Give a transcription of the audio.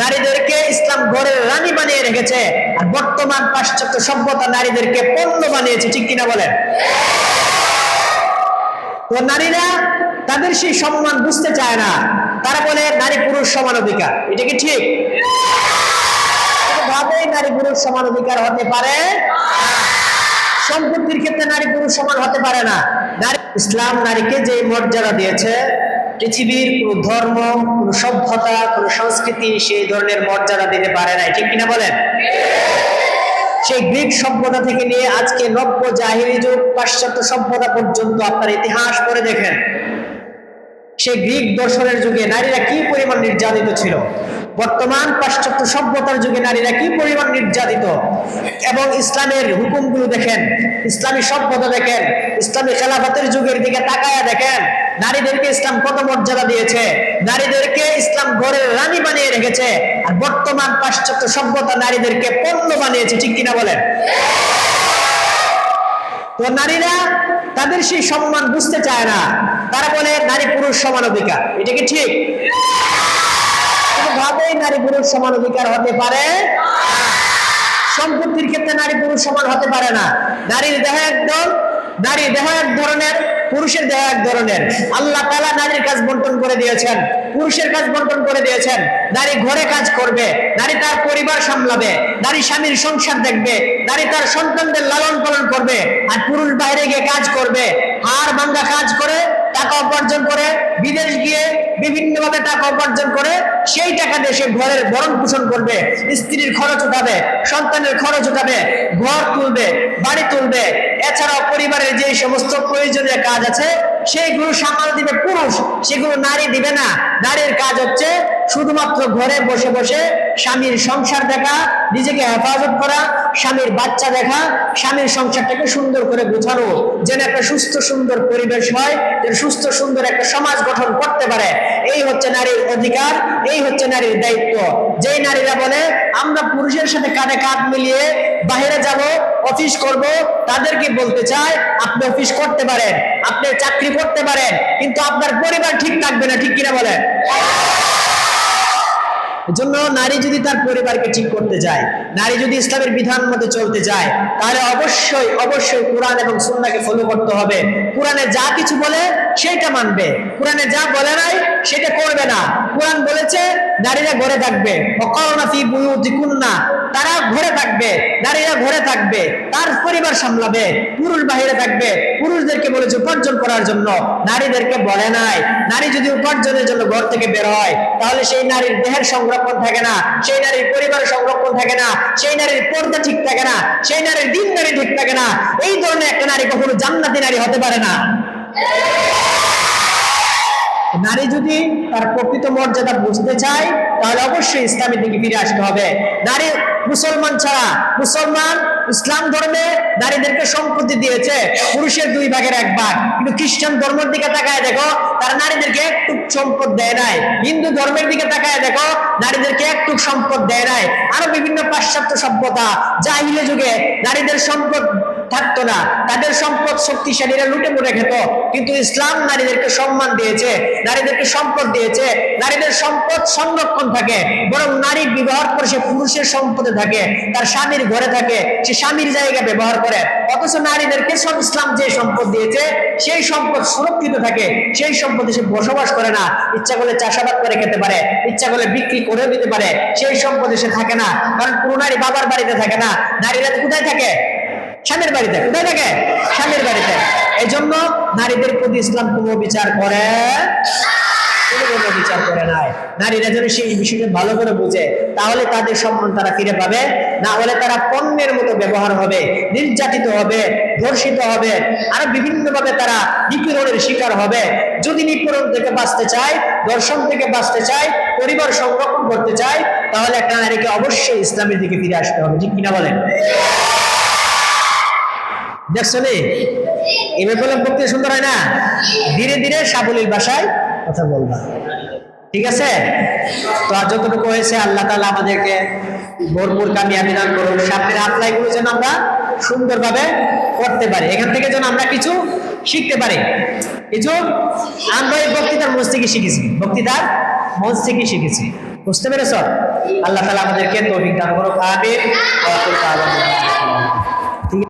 নারীদেরকে ইসলাম ঘরের রানী বানিয়ে রেখেছে। আর বর্তমান পাশ্চাত্য সভ্যতা নারীদেরকে পণ্য বানিয়েছে, ঠিক কিনা বলেন? তো নারীরা তাদের সেই সম্মান বুঝতে চায় না। তারা বলে, নারী পুরুষ সমান অধিকার। এটা কি ঠিক? ভাবেই নারী পুরুষ সমান অধিকার হতে পারে। সম্পত্তির ক্ষেত্রে নারী পুরুষ সমান হতে পারে না। নারী ইসলাম নারীকে যে মর্যাদা দিয়েছে পৃথিবীর কোন ধর্ম, কোন সভ্যতা, কোন সংস্কৃতি সেই ধরনের মর্যাদা দিতে পারে না ঠিক কিনা বলেন? সেই গ্রিক সভ্যতা থেকে নিয়ে আজকে নব্য জাহিরি যুগ, পাশ্চাত্য সভ্যতা পর্যন্ত আপনার ইতিহাস পড়ে দেখেন। সেই গ্রিক দর্শনের যুগে নারীরা কি পরিমাণ নির্যাতিত ছিল? বর্তমান পাশ্চাত্য সভ্যতার যুগে নারীরা কি পরিমাণ নির্যাতিত? এবং ইসলামের হুকুমগুলো দেখেন, ইসলামী সভ্যতা দেখেন, ইসলামী খেলাফতের যুগের দিকে তাকায়া দেখেন নারীদেরকে ইসলাম কত মর্যাদা দিয়েছে? নারীদেরকে ইসলাম ঘরের রানী বানিয়ে রেখেছে। আর বর্তমান পাশ্চাত্য সভ্যতা নারীদেরকে পণ্য বানিয়েছে, ঠিক কিনা বলেন? তো নারীরা তাদের সেই সম্মান বুঝতে চায় না। তারা বলে, নারী পুরুষ সমান অধিকার। এটা কি ঠিক? নারী পুরুষ সমান অধিকার হতে পারে সম্পত্তির ক্ষেত্রে নারী পুরুষ সমান হতে পারে না। নারীর দেহ একদম নারী দেহ এক ধরনের। পুরুষের দেহ এক ধরনের। আল্লাহ তালা নারীর কাজ বন্টন করে দিয়েছেন, পুরুষের কাজ বন্টন করে দিয়েছেন। নারী ঘরে কাজ করবে, নারী তার পরিবার সামলাবে, নারী স্বামীর সংসার দেখবে, নারী তার সন্তানদের লালন পালন করবে, আর পুরুষ বাইরে গিয়ে কাজ করবে। আর বাংলা কাজ করে, টাকা উপার্জন করে, বিদেশ গিয়ে বিভিন্ন ভাবে টাকা উপার্জন করে, সেই টাকা দিয়ে সে ঘরের ভরণ পোষণ করবে, স্ত্রীর খরচ উঠাবে, সন্তানের খরচ উঠাবে, ঘর তুলবে, বাড়ি তুলবে এছাড়াও পরিবারের যে সমস্ত প্রয়োজনীয় কাজ আছে সেইগুলো সামাল দিবে পুরুষ, সেগুলো নারী দিবে না। নারীর কাজ হচ্ছে শুধুমাত্র ঘরে বসে বসে স্বামীর সংসার দেখা, নিজেকে হেফাজত করা, স্বামীর বাচ্চা দেখা, স্বামীর সংসারটাকে সুন্দর করে গোছানো, যেন একটা সুস্থ সুন্দর পরিবেশ হয়, যেন সুস্থ সুন্দর একটা সমাজ গঠন করতে পারে। এই হচ্ছে নারীর অধিকার, এই হচ্ছে নারীর দায়িত্ব। যেই নারীরা বলে, আমরা পুরুষের সাথে কাঁধে কাঁধ মিলিয়ে বাইরে যাব, অফিস করব, তাদেরকে বলতে চাই, আপনি অফিস করতে পারেন, আপনি চাকরি করতে পারেন, কিন্তু আপনার পরিবার ঠিক থাকবে না। ঠিক কিনা বলেন জন্য নারী যদি তার পরিবারকে ঠিক করতে যায়, নারী যদি ইসলামের বিধান মতে চলতে যায়, তাহলে অবশ্যই অবশ্যই কোরআন এবং সুন্নাহকে ফলো করতে হবে। কোরআনে যা কিছু বলে সেটা মানবে। কোরআনে যা বলে নাই, সেটা করবে না। কোরআন বলেছে, নারীরা ঘরে থাকবে। অকরণা ফি বুয়ুতিকুন্না তারা ঘরে থাকবে, নারীরা ঘরে থাকবে, তার পরিবার সামলাবে, পুরুষ বাহিরে থাকবে, পুরুষদেরকে বলেছে উপার্জন করার জন্য। নারীদেরকে বলে নাই। নারী যদি উপার্জনের জন্য ঘর থেকে বের হয়, তাহলে সেই নারীর দেহের সংরক্ষণ থাকে না, সেই নারীর পরিবারের সংরক্ষণ থাকে না, সেই নারীর পর্দা ঠিক থাকে না, সেই নারীর দিন নারী ঠিক থাকে না। এই ধরনের একটা নারী কখনো জান্নাতি নারী হতে পারে না। নারী যদি তার প্রকৃত মর্যাদা বুঝতে চায়, তাহলে অবশ্যই ইসলামের দিকে ফিরে আসতে হবে। নারী মুসলমান ছাড়া মুসলমান ইসলাম ধর্মে নারীদেরকে সম্পত্তি দিয়েছে, পুরুষের দুই ভাগের এক ভাগ। কিন্তু খ্রিস্টান ধর্মের দিকে তাকায় দেখো, তারা নারীদেরকে একটু সম্পদ দেয় নাই। হিন্দু ধর্মের দিকে তাকায় দেখো, নারীদেরকে একটু সম্পদ দেয় নাই। আরও বিভিন্ন পাশ্চাত্য সভ্যতা, জাহিলি যুগে নারীদের সম্পদ থাকতো না। তাদের সম্পদ শক্তিশালীরা লুটে মুটে খেত। কিন্তু ইসলাম নারীদেরকে সম্মান দিয়েছে, নারীদেরকে সম্পদ দিয়েছে। নারীদের সম্পদ সংরক্ষণ থাকে, বরং নারী ব্যবহার করে সে পুরুষের সম্পদে থাকে, তার স্বামীর ঘরে থাকে, সে স্বামীর জায়গা ব্যবহার করে। অথচ নারীদেরকে সব ইসলাম যে সম্পদ দিয়েছে, সেই সম্পদ সুরক্ষিত থাকে, সেই সম্পদে সে বসবাস করে না। ইচ্ছা করলে চাষাবাদ করে খেতে পারে, ইচ্ছা করলে বিক্রি করে দিতে পারে, সেই সম্পদে সে থাকে না। কারণ পুরো নারী বাবার বাড়িতে থাকে না। নারীরা কোথায় থাকে? স্বামীর বাড়িতে, কোথায় থাকে? স্বামীর বাড়িতে। এই জন্য নারীদের প্রতি ইসলাম কোনো বিচার করে কোনো বিচার করে নাই। নারীরা যেন ভালো করে বুঝে, তাহলে তাদের সম্মান তারা ফিরে পাবে। না হলে তারা পণ্যের মতো ব্যবহার হবে, নির্যাতিত হবে, ধর্ষিত হবে, আরও বিভিন্ন ভাবে তারা নিপীড়নের শিকার হবে। যদি নিপীড়ন থেকে বাঁচতে চায় দর্শন থেকে বাঁচতে চায়, পরিবার সংরক্ষণ করতে চায়, তাহলে একটা নারীকে অবশ্যই ইসলামের দিকে ফিরে আসতে হবে। ঠিক কিনা বলেন? দেখছ নি এবার বলে বক্তৃতা সুন্দর হয় না। ধীরে ধীরে সাবলীল ভাষায় কথা বলবা। ঠিক আছে? তো আর যতটুকু হয়েছে আল্লাহ তাআলা আমাদেরকে ভরপুর কামিয়াবি দান করুন সামনের আপ্লাই গুলো যেন আমরা সুন্দরভাবে করতে পারি। এখান থেকে যেন আমরা কিছু শিখতে পারি। কিছু আমরা এই বক্তৃতার মঞ্চ থেকে শিখেছি। বক্তৃতার মঞ্চ থেকে শিখেছি। বুঝতে পেরেছ? আল্লাহ তালা আমাদেরকে তৌফিক দান করুক। দাওয়ানা।